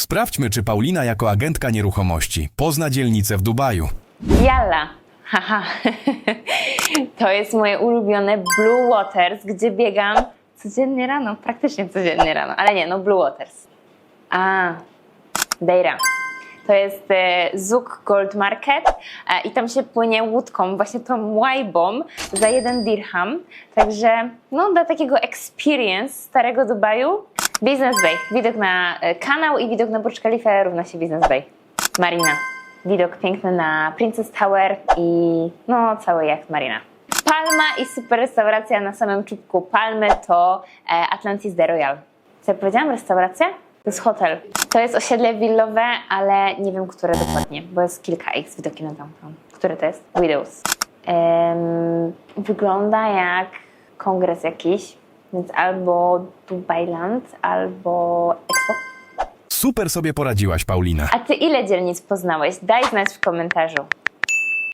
Sprawdźmy, czy Paulina jako agentka nieruchomości pozna dzielnicę w Dubaju. Jalla. Haha. To jest moje ulubione Blue Waters, gdzie biegam codziennie rano, praktycznie codziennie rano, ale nie, no Blue Waters. A, Deira. To jest e, Zuk Gold Market e, i tam się płynie łódką, właśnie tą łajbą za jeden dirham. Także no dla takiego experience starego Dubaju Business Bay. Widok na e, kanał i widok na Burj Khalifa równa się Business Bay. Marina. Widok piękny na Princess Tower i no cały jacht Marina. Palma i super restauracja na samym czubku Palmy to e, Atlantis de Royal. Co ja powiedziałam? Restauracja? To jest hotel. To jest osiedle willowe, ale nie wiem, które dokładnie, bo jest kilka ich z widokiem na downtown. Które to jest? Widows. Em, wygląda jak kongres jakiś, więc albo Dubailand, albo Expo. Super sobie poradziłaś, Paulina. A ty ile dzielnic poznałeś? Daj znać w komentarzu.